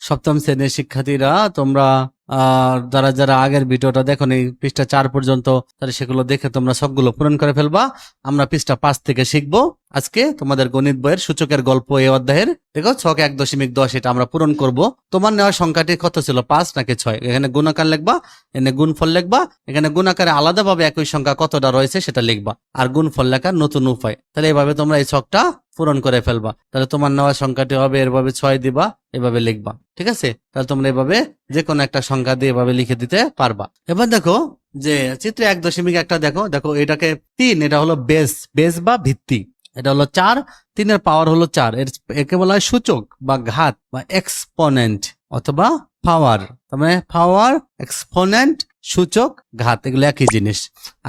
সপ্তম শ্রেণির শিক্ষার্থীরা, তোমরা যারা যারা আগের ভিডিওটা দেখো নি, পৃষ্ঠা চার পর্যন্ত, তাহলে সেগুলো দেখে তোমরা সবগুলো পূরণ করে ফেলবা। আমরা পৃষ্ঠা পাঁচ থেকে শিখব। আজকে তোমাদের গণিত বইয়ের সূচকের গল্প এই অধ্যায়ের। দেখো, ছক এক দশমিক দশ, এটা আমরা পূরণ করব। তোমার নেওয়া সংখ্যাটি কত ছিল? পাঁচ নাকি ছয়? এখানে গুণাকার লিখবা, এখানে গুণফল লিখবা, এখানে গুণাকারে আলাদাভাবে একই সংখ্যা কতটা রয়েছে সেটা লিখবা। আর গুণফল লেখার নতুন উপায়। তাহলে এভাবে তোমরা এই ছকটা পূরণ করে ফেলবা। তাহলে তোমার নেওয়া সংখ্যাটি হবে এভাবে ছয় দিবা, এভাবে লিখবা। ঠিক আছে? তাহলে তোমরা এভাবে যে কোনো একটা সংখ্যা দিয়ে এভাবে লিখে দিতে পারবা। এবার দেখো যে চিত্র এক দশমিক একটা দেখো দেখো এটাকে তিন, এটা হলো বেস বেস বা ভিত্তি। এটা হলো চার, তিনের পাওয়ার হলো চার। এর, একে বলা হয় সূচক বা ঘাত বা এক্সপোনেন্ট অথবা পাওয়ার তার মানে পাওয়ার এক্সপোনেন্ট সূচক, ঘাত, এগুলো একই জিনিস।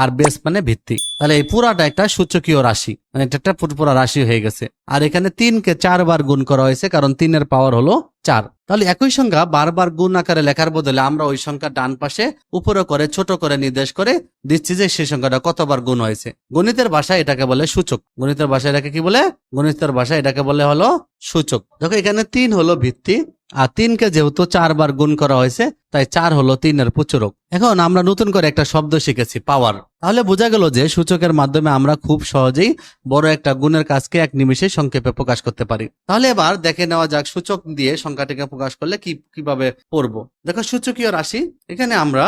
আর বেস মানে ভিত্তি। তাহলে এই পুরাটা একটা সূচকীয় রাশি মানে এটা একটা পুরোপুরা রাশি হয়ে গেছে। আর এখানে তিনকে চারবার গুণ করা হয়েছে, কারণ তিনের পাওয়ার হলো চার। তাহলে একই সংখ্যা বারবার গুণ আকারে লেখার বদলে আমরা ওই সংখ্যা ডান পাশে, উপরে করে, ছোট করে, নির্দেশ করে দিচ্ছি যে সেই সংখ্যাটা কতবার গুণ হয়েছে। গণিতের ভাষায় এটাকে বলে সূচক। গণিতের ভাষায় এটাকে কি বলে? গণিতের ভাষায় এটাকে বলে হলো সূচক। দেখো এখানে তিন হলো ভিত্তি, আর তিনকে যেহেতু চারবার গুণ করা হয়েছে, তাই চার হলো তিনের প্রচুরক। এখন আমরা নতুন করে একটা শব্দ শিখেছি, পাওয়ার। তাহলে বোঝা গেল যে সূচকের মাধ্যমে আমরা খুব সহজেই বড় একটা গুণের কাজকে এক নিমিষে সংক্ষেপে প্রকাশ করতে পারি। তাহলে এবার দেখে নেওয়া যাক সূচক দিয়ে সংখ্যাটিকে প্রকাশ করলে কি, কীভাবে পড়ব দেখো সূচকীয় রাশি, এখানে আমরা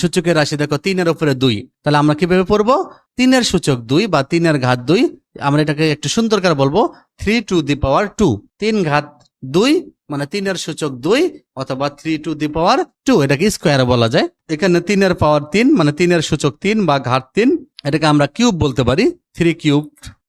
সূচকের রাশি দেখো তিনের উপরে দুই। তাহলে আমরা কীভাবে পড়ব? তিনের সূচক দুই বা তিনের ঘাত দুই, আমরা এটাকে একটু সুন্দর করে বলব three to the power two তিন ঘাত দুই মানে তিনের সূচক দুই অথবা three to the power two এটাকে স্কোয়ার বলা যায়। এখানে তিনের পাওয়ার তিন মানে তিনের সূচক তিন বা ঘাট তিন, এটাকে আমরা কিউব বলতে পারি থ্রি কিউব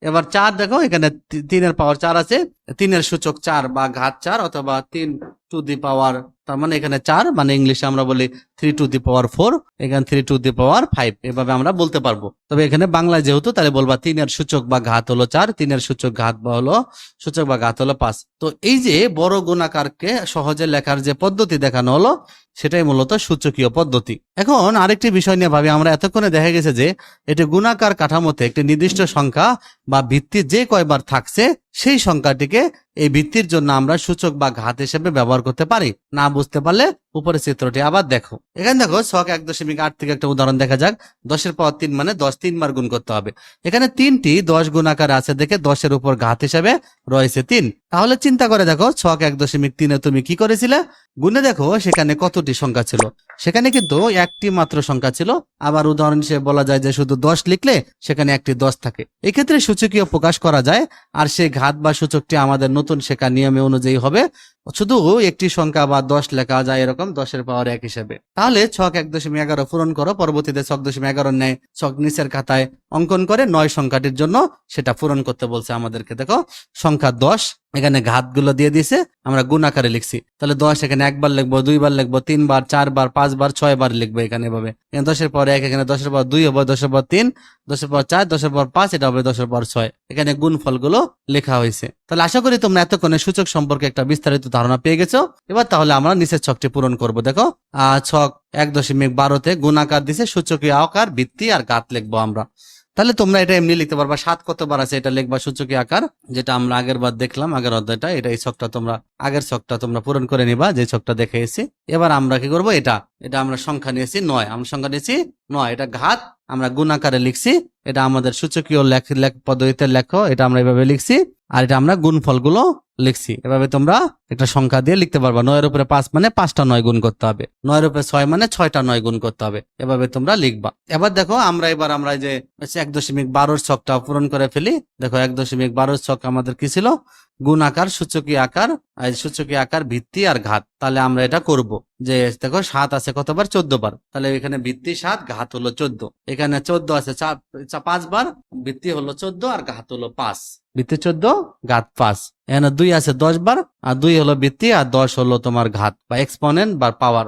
এবার চার দেখো, এখানে তিনের পাওয়ার চার আছে, তিনের সূচক চার বা ঘাট চার অথবা তিন টু দি পাওয়ার তার মানে এখানে চার মানে ইংলিশে আমরা বলি three to the power four এখানে three to the power five এভাবে আমরা বলতে পারব। তবে এখানে বাংলায় যেহেতু, তাহলে বলবা তিনের সূচক বা ঘাত হলো চার, তিনের সূচক ঘাত বা হলো, সূচক বা ঘাত হলো পাঁচ। তো এই যে বড় গুণাকারকে সহজে লেখার যে পদ্ধতি দেখানো হলো, সেটাই মূলত সূচকীয় পদ্ধতি। এখন আরেকটি বিষয় নিয়ে ভাবি, আমরা এতক্ষণে দেখা গেছে যে এটি গুণাকার কাঠামোতে একটি নির্দিষ্ট সংখ্যা বা ভিত্তি যে কয়বার থাকছে, সেই সংখ্যাটিকে এই ভিত্তির জন্য আমরা সূচক বা ঘাত হিসেবে ব্যবহার করতে পারি। না বুঝতে পারলে উপরে চিত্রটি আবার দেখো। এখানে দেখো ছক এক দশমিক আট থেকে একটা উদাহরণ দেখা যাক। দশের পর তিন মানে দশ তিনবার গুণ করতে হবে। এখানে তিনটি দশ গুণ আকার আছে দেখে দশের উপর ঘাত হিসাবে রয়েছে তিন। তাহলে চিন্তা করে দেখো, ছক এক দশমিক তিনে তুমি কি করেছিলে? গুণে দেখো, সেখানে কতটি সংখ্যা ছিল? সেখানে কিন্তু একটি মাত্র সংখ্যা ছিল। আবার উদাহরণ হিসেবে বলা যায় যে শুধু দশ লিখলে সেখানে একটি দশ থাকে। এক্ষেত্রে সূচকীয় প্রকাশ করা যায়, আর সেই ঘাত বা সূচকটি আমাদের নতুন শেখা নিয়মে অনুযায়ী হবে। শুধু একটি সংখ্যা বা দশ লেখা যায় এরকম, দশের পাওয়ার এক হিসেবে। তাহলে ছক এক দশমিক এগারো পূরণ করো, পরবর্তীতে ছক দশমিক এগারো নেয়, ছক নিচের খাতায় অঙ্কন করে নয় সংখ্যাটির জন্য সেটা পূরণ করতে বলছে আমাদেরকে। দেখো, সংখ্যা দশ এখানে ঘাতগুলো দিয়ে দিয়েছে আমরা গুণ আকারে লিখছি। তাহলে দশ এখানে একবার লিখব, দুইবার লিখব, তিনবার, চারবার, পাঁচবার, ছয়বার লিখব এখানে এভাবে। এখানে দশের পর এক, এখানে দশের পর দুই হবে, দশের পর তিন, দশের পর চার, দশের পর পাঁচ, এটা হবে দশের পর ছয়। এখানে গুণ ফলগুলো লেখা হয়েছে। তাহলে আশা করি তোমরা এতক্ষণে সূচক সম্পর্কে একটা বিস্তারিত ধারণা পেয়ে গেছো। এবার তাহলে আমরা নিচের ছকটি পূরণ করব, দেখো। আহ, ছক এক দশমিক বারোতে গুণ আকার দিছে, সূচকীয় আকার, ভিত্তি আর গাত লিখব আমরা। তাহলে তোমরা এটা এমনি লিখতে পারবা। সাত কতবার আছে এটা লিখবা সূচকীয় আকার, যেটা আমরা আগের বার দেখলাম, আগের অধ্যায়টা। এটা এই ছকটা তোমরা, আগের ছকটা তোমরা পূরণ করে নিবা, যে ছকটা দেখে এসেছি। এবার আমরা কি করব? এটা এটা আমরা সংখ্যা নিয়েছি নয়। আমরা সংখ্যা নিয়েছি নয়। এটা ঘাত, আমরা গুণ আকারে লিখছি। এটা আমাদের সূচকীয় লেখ লেখ, পদ্ধতিতে লেখো, এটা আমরা এভাবে লিখছি, আর এটা আমরা গুণ ফলগুলো লিখছি। এভাবে তোমরা একটা সংখ্যা দিয়ে লিখতে পারবা। নয়ের উপরে পাঁচ মানে পাঁচটা নয় গুণ করতে হবে। নয়ের উপরে ছয় মানে ছয়টা নয় গুণ করতে হবে। এভাবে তোমরা লিখবা। এবার দেখো, আমরা এবার আমরা যে এক দশমিক বারোর ছকটা পূরণ করে ফেলি। দেখো, এক দশমিক বারোর ছক আমাদের কি ছিল? গুণ আকার, সূচকীয় আকার সূচকীয় আকার, ভিত্তি আর ঘাত। তাহলে আমরা এটা করব যে, দেখো, সাত আছে কতবার? চোদ্দ বার। তাহলে এখানে ভিত্তি সাত, ঘাত হলো চোদ্দ। এখানে চোদ্দ আছে চা- চা- পাঁচবার ভিত্তি হলো চোদ্দ আর ঘাত হলো পাঁচ। ভিত্তি চোদ্দ, ঘাত পাঁচ। এখানে দুই আছে দশ বার, আর দুই হলো ভিত্তি, আর দশ হলো তোমার ঘাত বা এক্সপোনেন্ট বা পাওয়ার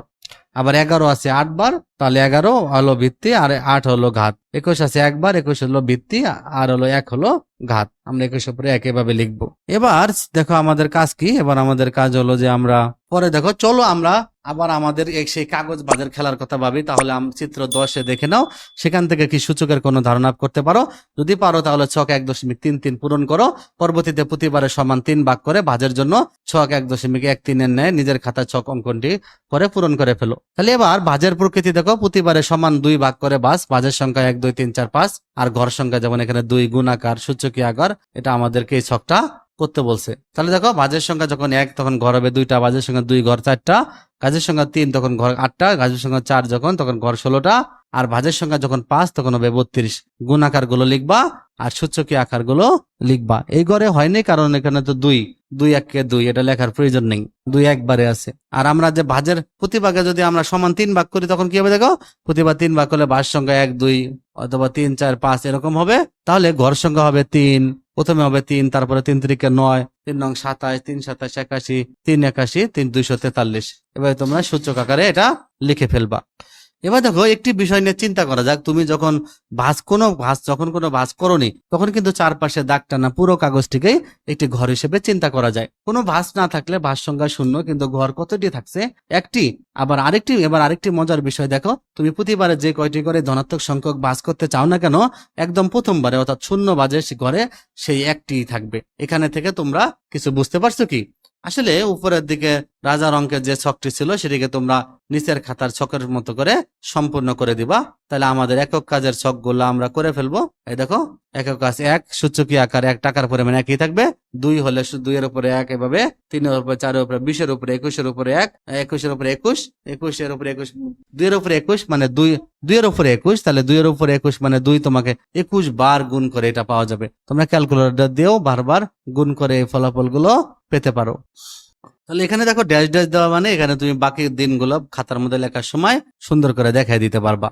আবার এগারো আছে আট বার তাহলে এগারো হলো ভিত্তি আর আট হলো ঘাত। একুশ আছে একবার, একুশ হলো ভিত্তি, আর হলো এক হলো ঘাত। আমরা একুশ উপরে এক এভাবে লিখব। এবার দেখো আমাদের কাজ কি? এবার আমাদের কাজ হলো যে আমরা, পরে দেখো, চলো আমরা আবার আমাদের সেই কাগজ বাজার খেলার কথা ভাবি, তাহলে চিত্র দশে দেখে নাও। সেখান থেকে কি সূচকের কোনো ধারণা করতে পারো? যদি পারো তাহলে ছক এক দশমিক তিন তিন পূরণ করো। পরবর্তীতে প্রতিবারের সমান তিন ভাগ করে ভাজের জন্য ছক এক দশমিক এক তিনের ন্যায় নিজের খাতা ছক অঙ্কনটি করে পূরণ করে ফেলো। তাহলে এবার ভাজের প্রকৃতি দেখো প্রতিবারে সমান দুই ভাগ করে বাস, বাজের সংখ্যা এক, দুই, তিন, চার, পাঁচ, আর ঘর সংখ্যা যেমন এখানে দুই গুণাকার সূচকীয় আকার, এটা আমাদেরকে এই ছকটা করতে বলছে। তাহলে দেখো, বাজের সংখ্যা যখন এক, তখন ঘর হবে দুইটা, বাজের সংখ্যা দুই, ঘর চারটা গাছের সংখ্যা তিন, তখন ঘর আটটা গাছের সংখ্যা চার যখন, তখন ঘর ষোলোটা আর ভাজের সংখ্যা যখন পাঁচ, তখন হবে বত্রিশ। গুণ আকারগুলো লিখবা আর সূচকীয় আকারগুলো লিখবা। এই ঘরে হয়নি কারণ এখানে তো দুই। দুই এককে দুই, এটা লেখার প্রয়োজন নেই। দুই একবারে আছে। আর আমরা যে ভাজের প্রতিভাগে যদি আমরা সমান তিন ভাগ করি, তখন কি হবে দেখো? প্রতিভা তিন ভাগ করলে ভাজ সংখ্যা এক, দুই অথবা তিন, চার, পাঁচ এরকম হবে। তাহলে ঘর সংখ্যা হবে তিন। প্রথমে হবে তিন, তারপরে তিন তিরিকে নয়। তিন নং সাতাশ, তিন সাতাশ একাশি, তিন একাশি, তিন দুইশো তেতাল্লিশ। এবার তোমরা সূচক আকারে এটা লিখে ফেলবা। এবার দেখো, একটি বিষয় নিয়ে চিন্তা করা যাক। তুমি যখন ভাঁজ কোনো ভাঁজ যখন কোনো ভাঁজ করনি, তখন কিন্তু চারপাশে দাগ টানা পুরো কাগজটিকে একটি ঘর হিসেবে চিন্তা করা যায়। কোনো ভাঁজ না থাকলে ভাঁজ সংখ্যা শূন্য, কিন্তু ঘর কতটি থাকছে? একটি, আবার আরেকটি, এবার আরেকটি মজার বিষয় দেখো। তুমি প্রতিবারে যে কয়টি করে ধনাত্মক সংখ্যক ভাঁজ করতে চাও না কেন, একদম প্রথমবারে, অর্থাৎ শূন্য বাজে ঘরে সেই একটি থাকবে। এখানে থেকে তোমরা কিছু বুঝতে পারছ কি? আসলে উপরের দিকে রাজার অঙ্কের যে ছকটি ছিল সেটিকে তোমরা নিচের খাতার ছকের মতো করে সম্পূর্ণ করে দিবা। তাহলে আমাদের একক কাজের ছকগুলো আমরা করে ফেলব। এই দেখো, একক কাজ এক, সূচকি আকার এক, টাকার পরিমাণ একই থাকবে। দুই হলে দুইয়ের উপরে এক এভাবে, তিনের উপরে চারের উপরে বিশের উপরে একুশের উপরে এক, একুশের উপরে একুশ, একুশের উপরে একুশ, দুইয়ের উপরে একুশ মানে দুই, দুইয়ের উপরে একুশ, তাহলে দুইয়ের উপরে একুশ মানে দুই তোমাকে একুশ বার গুণ করে এটা পাওয়া যাবে। তোমরা ক্যালকুলেটর দিয়েও বারবার গুণ করে এই ফলাফলগুলো পেতে পারো। তাহলে এখানে দেখো ড্যাশ ড্যাশ দেওয়া মানে এখানে তুমি বাকি দিনগুলো খাতার মধ্যে লেখার সময় সুন্দর করে দেখাই দিতে পারবা।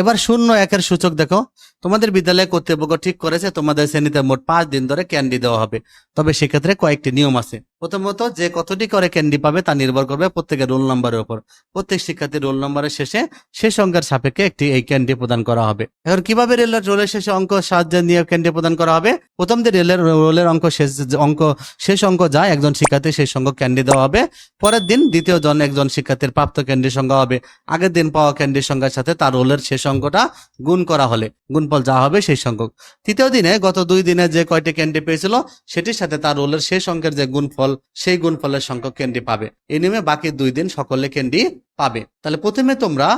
এবার শূন্য একের সূচক দেখো, তোমাদের বিদ্যালয়ে কর্তৃপক্ষ ঠিক করেছে, তোমাদের শ্রেণীতে মোট পাঁচ দিন ধরে ক্যান্ডি দেওয়া হবে। তবে সেক্ষেত্রে কয়েকটি নিয়ম আছে। প্রথমত যে কতটি করে ক্যান্ডি পাবে তা নির্ভর করবে প্রত্যেকের রোল নম্বরের উপর। প্রত্যেক শিক্ষার্থীর রোল নম্বরের শেষে শেষ অঙ্কের সাপেক্ষে একটি এই ক্যান্ডি প্রদান করা হবে। এখন কীভাবে রেলের রোলের শেষে অঙ্ক সাহায্যে নিয়ে ক্যান্ডি প্রদান করা হবে? প্রথম যে রেলের রোলের অঙ্ক শেষ অঙ্ক শেষ অঙ্ক যায়, একজন শিক্ষার্থী সেই সংখ্যক ক্যান্ডি দেওয়া হবে। পরের দিন দ্বিতীয় জন একজন শিক্ষার্থীর প্রাপ্ত ক্যান্ডির সংখ্যা হবে। আগের দিন পাওয়া ক্যান্ডির সংখ্যার সাথে তার রোলের শেষ অঙ্কটা গুণ করা হলে, গুণফল যা হবে সেই সংখ্যক। তৃতীয় দিনে গত দুই দিনে যে কয়টি ক্যান্ডি পেয়েছিল, সেটির সাথে তার রোলের শেষ অঙ্কের যে গুণফল সেই গুণফলের সংখ্যক ক্যান্ডি পাবে। এ নিয়মে বাকি দুই দিন সকলে ক্যান্ডি পাবে। তাহলে প্রথমে তোমরা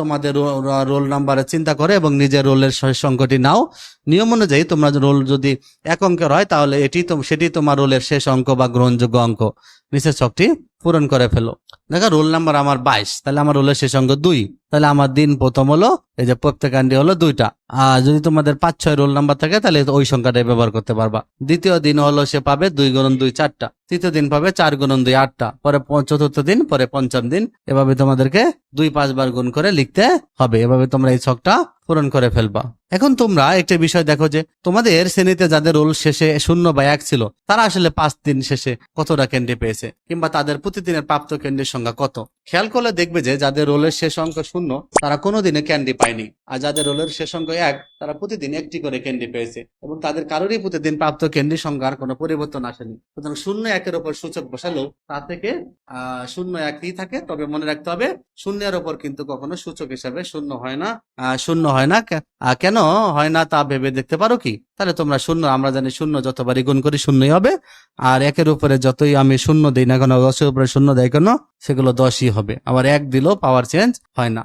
তোমাদের রোল নাম্বারে চিন্তা করে এবং নিজের রোলের সংখ্যাটি নাও। নিয়ম অনুযায়ী তোমরা রোল যদি এক অঙ্কের হয়, তাহলে এটি সেটি তোমার রোলের শেষ অঙ্ক বা গ্রহণযোগ্য অঙ্ক। নিচের ছকটি পূরণ করে ফেলো। দেখো রোল নাম্বার আমার বাইশ, তাহলে আমার রোলের শেষ অঙ্ক দুই। তাহলে আমার দিন প্রথম হলো, এই যে প্রত্যেকান্ডি হলো দুইটা। আর যদি তোমাদের পাঁচ, ছয় রোল নাম্বার থাকে, তাহলে ওই সংখ্যাটাই ব্যবহার করতে পারবা। দ্বিতীয় দিন হলো সে পাবে দুই গুণন দুই চারটা। তৃতীয় দিন পাবে চার গুণন দুই আটটা। পরে চতুর্থ দিন, পরে পঞ্চম দিন। এভাবে তোমাদেরকে দুই, পাঁচবার গুণ করে লিখতে হবে। এভাবে তোমরা এই ছকটা পূরণ করে ফেলবা। এখন তোমরা একটা বিষয় দেখো যে, তোমাদের শ্রেণীতে যাদের রোল শেষে শূন্য বা এক ছিল, তারা আসলে পাঁচ দিন শেষে কতটা কেন্দ্রে পেয়েছে? কিংবা তাদের প্রতিদিনের প্রাপ্ত কেন্দ্রের সংখ্যা কত? খেয়াল করলে দেখবে যে যাদের রোলের শেষ অঙ্ক শূন্য, তারা কোনোদিনে ক্যান্ডি পায়নি। আর যাদের রোলের শেষ অঙ্ক এক, তারা প্রতিদিন একটি করে ক্যান্ডি পেয়েছে এবং তাদের কারোরই প্রতিদিন প্রাপ্ত ক্যান্ডি সংখ্যার কোনো পরিবর্তন আসেনি। সুতরাং শূন্য একের ওপর সূচক বসালেও তা থেকে শূন্য একই থাকে। তবে মনে রাখতে হবে, শূন্যের ওপর কিন্তু কখনো সূচক হিসাবে শূন্য হয় না শূন্য হয় না। কেন হয় না তা ভেবে দেখতে পারো কি? তাহলে তোমরা শূন্য, আমরা জানি শূন্য যতবারই গুণ করি শূন্যই হবে। আর একের উপরে যতই আমি শূন্য দিই না কেন, দশের উপরে শূন্য দেয় কেন? সেগুলো দশই হবে। আবার এক দিলেও পাওয়ার চেঞ্জ হয় না।